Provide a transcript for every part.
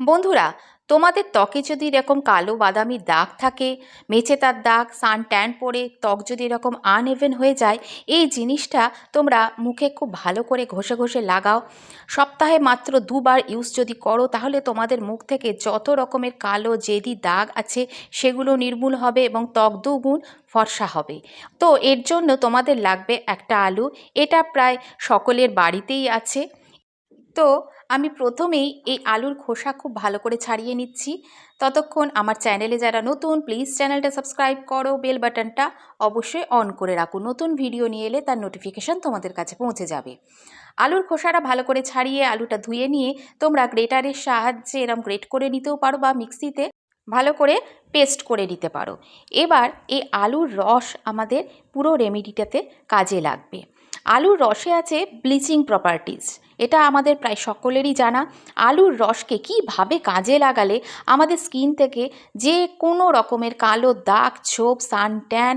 বন্ধুরা, তোমাদের ত্বকে যদি এরকম কালো বাদামি দাগ থাকে, মেচে তার দাগ, সান ট্যান পড়ে ত্বক যদি এরকম আনএভেন হয়ে যায়, এই জিনিসটা তোমরা মুখে খুব ভালো করে ঘষে ঘষে লাগাও। সপ্তাহে মাত্র দুবার ইউজ যদি করো, তাহলে তোমাদের মুখ থেকে যত রকমের কালো, জেদি দাগ আছে, সেগুলো নির্মূল হবে এবং ত্বক দুগুণ ফর্সা হবে। তো এর জন্য তোমাদের লাগবে একটা আলু। এটা প্রায় সকলের বাড়িতেই আছে। তো আমি প্রথমেই এই আলুর খোসা খুব ভালো করে ছাড়িয়ে নিচ্ছি। ততক্ষণ আমার চ্যানেলে যারা নতুন প্লিজ চ্যানেলটা সাবস্ক্রাইব করো বেল বাটনটা অবশ্যই অন করে রাখো। নতুন ভিডিও নিয়ে এলে তার নোটিফিকেশান তোমাদের কাছে পৌঁছে যাবে। আলুর খোসাটা ভালো করে ছাড়িয়ে আলুটা ধুয়ে নিয়ে তোমরা গ্রেটারের সাহায্যে এরম গ্রেট করে নিতেও পারো বা মিক্সিতে ভালো করে পেস্ট করে নিতে পারো। এবার এই আলুর রস আমাদের পুরো রেমেডিটাতে কাজে লাগবে। আলুর রসে আছে ব্লিচিং প্রপার্টিজ এটা আমাদের প্রায় সকলেরই জানা। আলুর রসকে কীভাবে কাজে লাগালে আমাদের স্কিন থেকে যে কোনো রকমের কালো দাগ, ছোপ, সান, ট্যান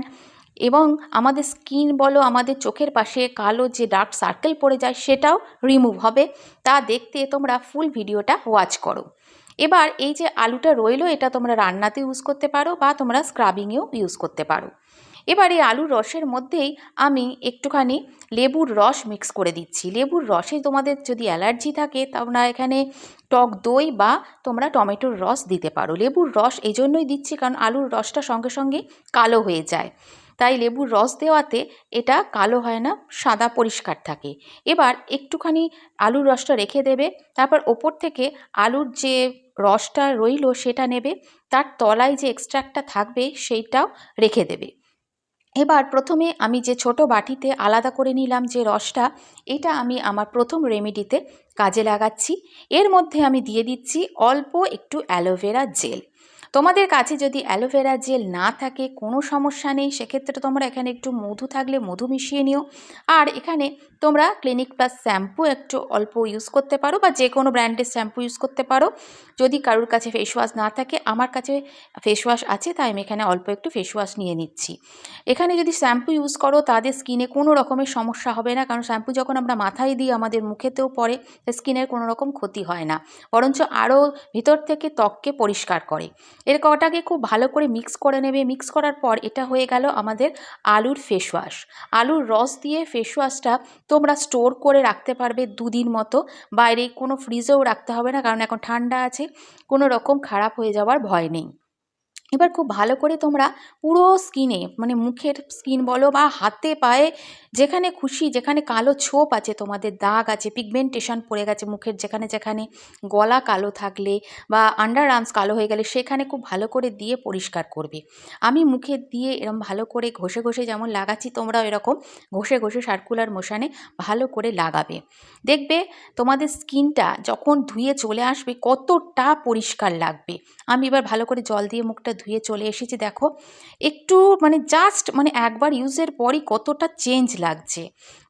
এবং আমাদের স্কিন বলো আমাদের চোখের পাশে কালো যে ডার্ক সার্কেল পড়ে যায় সেটাও রিমুভ হবে। তা দেখতে তোমরা ফুল ভিডিওটা ওয়াচ করো। এবার এই যে আলুটা রইল এটা তোমরা রান্নাতে ইউজ করতে পারো বা তোমরা স্ক্রাবিংয়েও ইউজ করতে পারো। এবার এই আলুর রসের মধ্যেই আমি একটুখানি লেবুর রস মিক্স করে দিচ্ছি। লেবুর রসে তোমাদের যদি অ্যালার্জি থাকে, তোমরা এখানে টক দই বা তোমরা টমেটোর রস দিতে পারো। লেবুর রস এই জন্যই দিচ্ছি কারণ আলুর রসটা সঙ্গে সঙ্গে কালো হয়ে যায়। তাই লেবুর রস দেওয়াতে এটা কালো হয় না, সাদা পরিষ্কার থাকে। এবার একটুখানি আলুর রসটা রেখে দেবে, তারপর ওপর থেকে আলুর যে রসটা রইল সেটা নেবে, তার তলায় যে এক্সট্রাক্টটা থাকবে সেইটাও রেখে দেবে। এবার প্রথমে আমি যে ছোট বাটিতে আলাদা করে নিলাম যে রসটা, এটা আমি আমার প্রথম রেমেডিতে কাজে লাগাচ্ছি। এর মধ্যে আমি দিয়ে দিচ্ছি অল্প একটু অ্যালোভেরা জেল। তোমাদের কাছে যদি অ্যালোভেরা জেল না থাকে, কোনো সমস্যা নেই। সেক্ষেত্রে তোমরা এখানে একটু মধু থাকলে মধু মিশিয়ে নিও। আর এখানে তোমরা ক্লিনিক প্লাস শ্যাম্পু একটু অল্প ইউজ করতে পারো বা যে কোনো ব্র্যান্ডের শ্যাম্পু ইউজ করতে পারো। যদি কারোর কাছে ফেস ওয়াশ না থাকে, আমার কাছে ফেস ওয়াশ আছে, তাই আমি এখানে অল্প একটু ফেস ওয়াশ নিয়ে নিচ্ছি। এখানে যদি শ্যাম্পু ইউজ করো, তাদের স্কিনে কোনো রকমের সমস্যা হবে না। কারণ শ্যাম্পু যখন আমরা মাথায় দিই, আমাদের মুখেতেও পড়ে স্কিনের কোনো রকম ক্ষতি হয় না। বরঞ্চ আরও ভিতর থেকে ত্বককে পরিষ্কার করে। এর কটাকে খুব ভালো করে মিক্স করে নেবে। মিক্স করার পর এটা হয়ে গেল আমাদের আলুর ফেস ওয়াশ আলুর রস দিয়ে ফেসওয়াশটা তোমরা স্টোর করে রাখতে পারবে দুদিন মতো। বাইরে কোনো ফ্রিজেও রাখতে হবে না, কারণ এখন ঠান্ডা আছে, কোনো রকম খারাপ হয়ে যাওয়ার ভয় নেই। এবার খুব ভালো করে তোমরা পুরো স্কিনে মানে মুখের স্কিন বলো বা হাতে পায়ে যেখানে খুশি, যেখানে কালো ছোপ আছে, তোমাদের দাগ আছে পিগমেন্টেশন পড়ে গেছে মুখের যেখানে যেখানে, গলা কালো থাকলে বা আন্ডার আর্মস কালো হয়ে গেলে সেখানে খুব ভালো করে দিয়ে পরিষ্কার করবে। আমি মুখে দিয়ে এরম ভালো করে ঘষে ঘষে যেমন লাগাচ্ছি, তোমরাও এরকম ঘষে ঘষে সার্কুলার মোশানে ভালো করে লাগাবে। দেখবে তোমাদের স্কিনটা যখন ধুয়ে চলে আসবে কতটা পরিষ্কার লাগবে। আমি এবার ভালো করে জল দিয়ে মুখটা ধুয়ে চলে এসেছি, দেখো। একটু মানে জাস্ট মানে একবার ইউজের পরই কতটা চেঞ্জ লাগছে।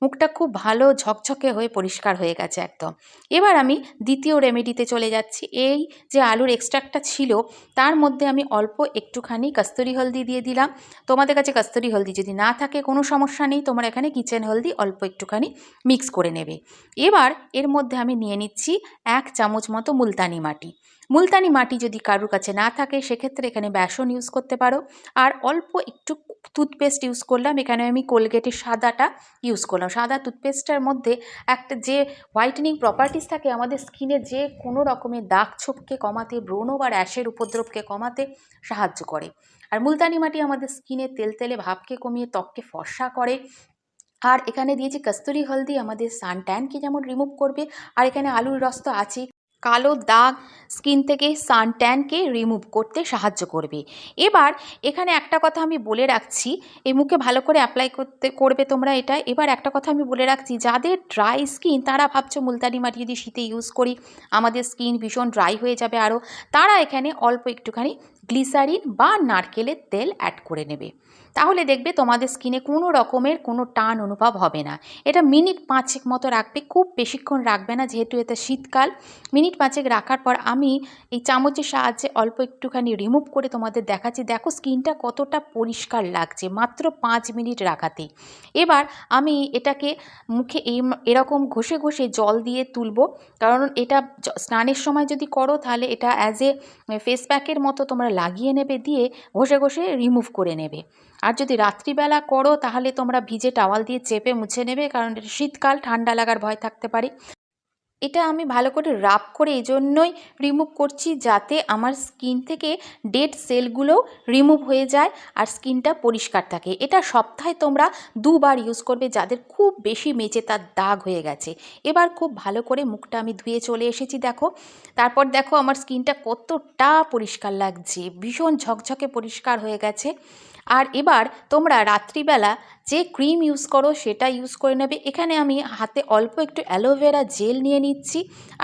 মুখটা খুব ভালো ঝকঝকে হয়ে পরিষ্কার হয়ে গেছে একদম। এবার আমি দ্বিতীয় রেমেডিতে চলে যাচ্ছি। এই যে আলুর এক্সট্রাক্টটা ছিল, তার মধ্যে আমি অল্প একটুখানি কস্তুরি হলদি দিয়ে দিলাম। তোমাদের কাছে কস্তুরি হলদি যদি না থাকে, কোনো সমস্যা নেই। তোমার এখানে কিচেন হলদি অল্প একটুখানি মিক্স করে নেবে। এবার এর মধ্যে আমি নিয়ে নিচ্ছি এক চামচ মতো মুলতানি মাটি। মুলতানি মাটি যদি কারোর কাছে না থাকে, সেক্ষেত্রে এখানে বেসন ইউজ করতে পারো। আর অল্প একটু টুথপেস্ট ইউজ করলাম, এখানে আমি কোলগেটের সাদাটা ইউজ করলাম। সাদা টুথপেস্টটার মধ্যে একটা যে হোয়াইটেনিং প্রপার্টিস থাকে, আমাদের স্কিনে যে কোনো রকমের দাগ ছোপকে কমাতে, ব্রণ বা র্যাশের উপদ্রবকে কমাতে সাহায্য করে। আর মুলতানি মাটি আমাদের স্কিনে তেলতেলে ভাবকে কমিয়ে, ত্বককে ফর্সা করে। আর এখানে দিয়েছি কস্তুরি হলদি, আমাদের সান ট্যানকে যেমন রিমুভ করবে, আর এখানে আলুর রস তো আছেই। কালো দাগ স্কিন থেকে সান ট্যানকে রিমুভ করতে সাহায্য করবে। এবার এখানে একটা কথা আমি বলে রাখছি, এই মুখে ভালো করে অ্যাপ্লাই করতে, করবে তোমরা এটা। এবার একটা কথা আমি বলে রাখছি, যাদের ড্রাই স্কিন, তারা ভাবছ মুলতানি মাটি যদি শীতে ইউজ করি, আমাদের স্কিন ভীষণ ড্রাই হয়ে যাবে আরও, তারা এখানে অল্প একটুখানি গ্লিসারিন বা নারকেলের তেল অ্যাড করে নেবে। তাহলে দেখবে তোমাদের স্কিনে কোনো রকমের কোনো টান অনুভব হবে না। এটা মিনিট পাঁচেক মতো রাখবে, খুব বেশিক্ষণ রাখবে না যেহেতু এটা শীতকাল। মিনিট পাঁচেক রাখার পর আমি এই চামচের সাহায্যে অল্প একটুখানি রিমুভ করে তোমাদের দেখাচ্ছি। দেখো স্কিনটা কতটা পরিষ্কার লাগছে, মাত্র পাঁচ মিনিট রাখাতে এবার আমি এটাকে মুখে এই এরকম ঘষে ঘষে জল দিয়ে তুলবো। কারণ এটা স্নানের সময় যদি করো তাহলে এটা অ্যাজ এ ফেস প্যাকের মতো তোমরা লাগিয়ে নেবে, দিয়ে ঘষে ঘষে রিমুভ করে নেবে। আর যদি রাত্রিবেলা করো, তাহলে তোমরা ভিজে টাওয়াল দিয়ে চেপে মুছে নেবে, কারণ শীতকাল, ঠান্ডা লাগার ভয় থাকতে পারে। এটা আমি ভালো করে রাব করে এই জন্যই রিমুভ করছি যাতে আমার স্কিন থেকে ডেড সেলগুলো রিমুভ হয়ে যায় আর স্কিনটা পরিষ্কার থাকে। এটা সপ্তাহে তোমরা দুবার ইউজ করবে, যাদের খুব বেশি মেচে তার দাগ হয়ে গেছে। এবার খুব ভালো করে মুখটা আমি ধুয়ে চলে এসেছি, দেখো। তারপর দেখো আমার স্কিনটা কতটা পরিষ্কার লাগছে, ভীষণ ঝকঝকে পরিষ্কার হয়ে গেছে। আর এবার তোমরা রাত্রিবেলা যে ক্রিম ইউজ করো সেটা ইউজ করে নেবে। এখানে আমি হাতে অল্প একটু অ্যালোভেরা জেল নিয়ে নিচ্ছি।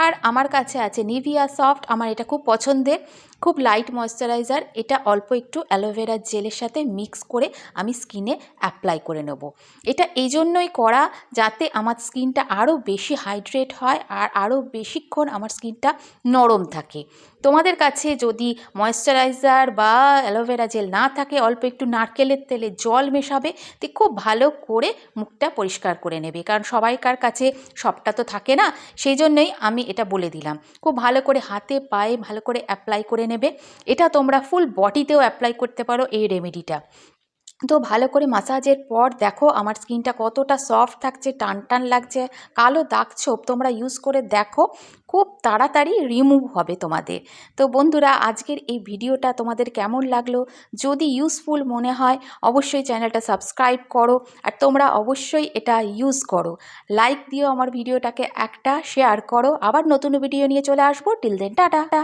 আর আমার কাছে আছে নিভিয়া সফট আমার এটা খুব পছন্দের। খুব লাইট ময়শ্চারাইজার এটা অল্প একটু অ্যালোভেরা জেলের সাথে মিক্স করে আমি স্কিনে অ্যাপ্লাই করে নেব। এটা এই জন্যই করা যাতে আমার স্কিনটা আরও বেশি হাইড্রেট হয় আর আরও বেশিক্ষণ আমার স্কিনটা নরম থাকে। তোমাদের কাছে যদি ময়শ্চারাইজার বা অ্যালোভেরা জেল না থাকে, অল্প একটু নারকেলের তেলে জল মেশাবে, তো খুব ভালো করে মুখটা পরিষ্কার করে নেবে। কারণ সবাইকার কাছে সবটা তো থাকে না, সেই জন্যই আমি এটা বলে দিলাম। খুব ভালো করে হাতে, পায়ে ভালো করে অ্যাপ্লাই করে নেবে। এটা তোমরা ফুল বডিতেও অ্যাপ্লাই করতে পারো এই রেমেডিটা তো ভালো করে মাসাজের পর দেখো আমার স্কিনটা কতটা সফট থাকছে টান টান লাগছে, কালো দাগ ছোপ তোমরা ইউজ করে দেখো, খুব তাড়াতাড়ি রিমুভ হবে তোমাদের। তো বন্ধুরা, আজকের এই ভিডিওটা তোমাদের কেমন লাগল? যদি ইউজফুল মনে হয়, অবশ্যই চ্যানেলটা সাবস্ক্রাইব করো আর তোমরা অবশ্যই এটা ইউজ করো। লাইক দিও আমার ভিডিওটাকে, একটা শেয়ার করো। আবার নতুন ভিডিও নিয়ে চলে আসব। Till then tata.